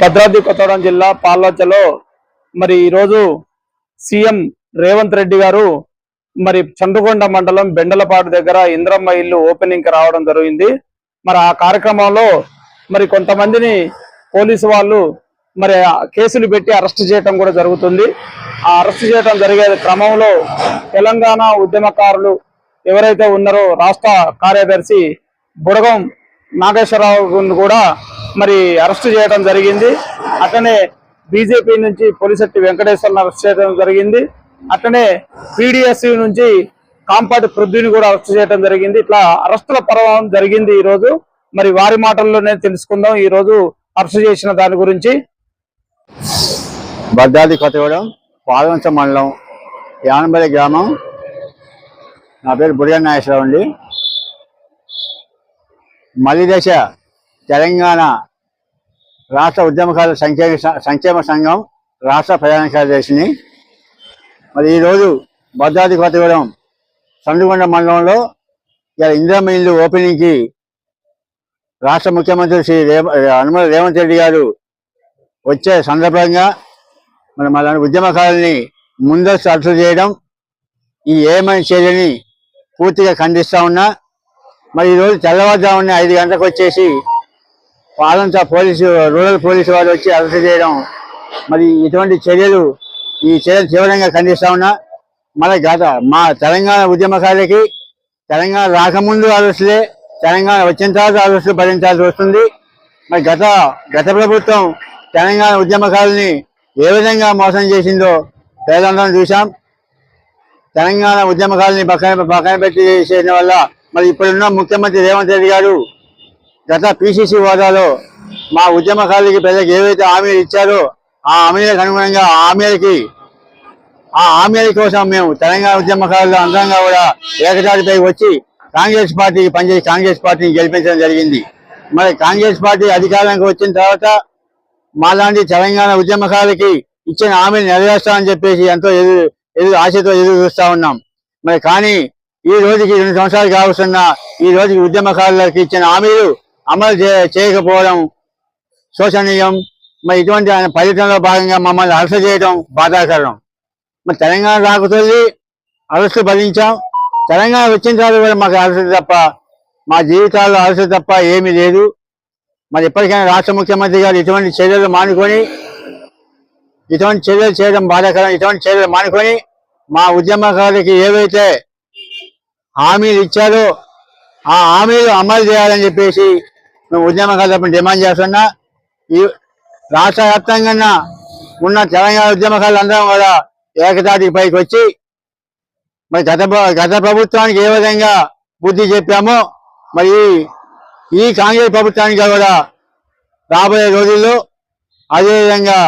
భద్రాద్రి కొత్తగూడెం జిల్లా పాలోచలో మరి ఈరోజు సీఎం రేవంత్ రెడ్డి గారు మరి చంద్రకొండ మండలం బెండలపాడు దగ్గర ఇంద్రమ్మ ఇల్లు ఓపెనింగ్కి రావడం జరిగింది. మరి ఆ కార్యక్రమంలో మరి కొంతమందిని పోలీసు వాళ్ళు మరి ఆ కేసులు పెట్టి అరెస్ట్ చేయటం కూడా జరుగుతుంది. ఆ అరెస్ట్ చేయటం జరిగే క్రమంలో తెలంగాణ ఉద్యమకారులు ఎవరైతే ఉన్నారో రాష్ట్ర కార్యదర్శి బుడగం నాగేశ్వరరావు కూడా మరి అరెస్ట్ చేయడం జరిగింది. అట్లనే బీజేపీ నుంచి పొలిశెట్టి వెంకటేశ్వరని అరెస్ట్ చేయడం జరిగింది. అట్లనే పీడిఎస్ నుంచి కాంపాటి పృథ్వీని కూడా అరెస్ట్ చేయడం జరిగింది. ఇట్లా అరెస్టుల పర్వం జరిగింది ఈ రోజు మరి వారి మాటల్లోనే తెలుసుకుందాం. ఈ రోజు అరెస్ట్ చేసిన దాని గురించి. భద్రాద్రి కొత్తగూడెం పాలవంచ మండలం యానబలి గ్రామం. నా పేరు బుడిగ నాగేశ్వరరావు అండి. మలిదశ తెలంగాణ రాష్ట్ర ఉద్యమకారుల సంక్షేమ సంక్షేమ సంఘం రాష్ట్ర ప్రధాన కార్యదర్శిని. మరి ఈరోజు భద్రాద్రి కొత్తగూడెం సండుగొండ మండలంలో ఇలా ఇందిరమ్మ ఇల్లు ఓపెనింగ్కి రాష్ట్ర ముఖ్యమంత్రి శ్రీ రేవ అనుమల రేవంత్ రెడ్డి గారు వచ్చే సందర్భంగా మన మన ఉద్యమకారుల్ని ముందస్తు అరెస్టు చేయడం ఈ ఏమైనా చర్యని పూర్తిగా ఖండిస్తా ఉన్నా. మరి ఈరోజు తెల్లవారుజామున ఐదు గంటలకు వచ్చేసి పాలంతా పోలీసు రూరల్ పోలీసు వారు వచ్చి అరెస్ట్ చేయడం. మరి ఇటువంటి చర్యలు ఈ చర్యలు తీవ్రంగా ఖండిస్తా ఉన్నా మన గత మా తెలంగాణ ఉద్యమకారులకి తెలంగాణ రాకముందు అరెస్టులే తెలంగాణ వచ్చిన తర్వాత అరెస్టులు భరించాల్సి వస్తుంది. మరి గత గత ప్రభుత్వం తెలంగాణ ఉద్యమకారుల్ని ఏ విధంగా మోసం చేసిందో పేదందరం చూసాం తెలంగాణ ఉద్యమకారుల్ని పక్కన పక్కన పెట్టి చేసిన వల్ల మరి ఇప్పుడున్న ముఖ్యమంత్రి రేవంత్ రెడ్డి గారు గత పిసిసి హోదాలో మా ఉద్యమకారులకి ప్రజలకు ఏవైతే హామీలు ఇచ్చారో ఆ హామీలకు అనుగుణంగా ఆ హామీలకి ఆ హామీల కోసం మేము తెలంగాణ ఉద్యమకారులు అందరంగా కూడా ఏకతాటిపై వచ్చి కాంగ్రెస్ పార్టీకి పనిచేసి కాంగ్రెస్ పార్టీని గెలిపించడం జరిగింది. మరి కాంగ్రెస్ పార్టీ అధికారంలోకి వచ్చిన తర్వాత మాలాంటి తెలంగాణ ఉద్యమకారులకి ఇచ్చిన హామీని నెరవేర్స్తామని చెప్పేసి ఎంతో ఎదురు ఎదురు ఆశతో ఎదురు చూస్తా ఉన్నాం. మరి కానీ ఈ రోజుకి రెండు సంవత్సరాలు కావస్తున్న ఈ రోజుకి ఉద్యమకారులకి ఇచ్చిన హామీలు అమలు చేయకపోవడం శోషణీయం మరి ఇటువంటి ఆయన పర్యటనలో భాగంగా మమ్మల్ని అరెస్ట్ చేయడం బాధాకరం. మరి తెలంగాణ రాకుతుంది అరెస్టు భరించాం. తెలంగాణ వచ్చిన తర్వాత కూడా మాకు అరెస్ట్ తప్ప మా జీవితాల్లో అరెస్ట్ తప్ప ఏమీ లేదు. మరి ఇప్పటికైనా రాష్ట్ర ముఖ్యమంత్రి గారు ఇటువంటి చర్యలు మానుకొని ఇటువంటి చర్యలు చేయడం బాధాకరం. ఇటువంటి చర్యలు మానుకొని మా ఉద్యమకారులకి ఏవైతే హామీలు ఇచ్చారో ఆ హామీలు అమలు చేయాలని చెప్పేసి మేము ఉద్యమం తరపున డిమాండ్ చేస్తున్నా ఈ రాష్ట్ర వ్యాప్తంగా ఉన్న తెలంగాణ ఉద్యమకారులందరం కూడా ఏకతాటికి పైకి వచ్చి మరి గత గత ప్రభుత్వానికి ఏ విధంగా బుద్ధి చెప్పామో మరి ఈ- కాంగ్రెస్ ప్రభుత్వానికి కూడా రాబోయే రోజుల్లో అదేవిధంగా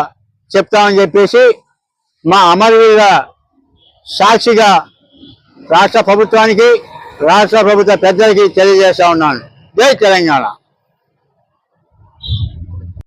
చెప్తామని చెప్పేసి మా అమరవీర సాక్షిగా రాష్ట్ర ప్రభుత్వానికి రాష్ట్ర ప్రభుత్వ పెద్దలకి తెలియజేస్తా ఉన్నాను. జై తెలంగాణ.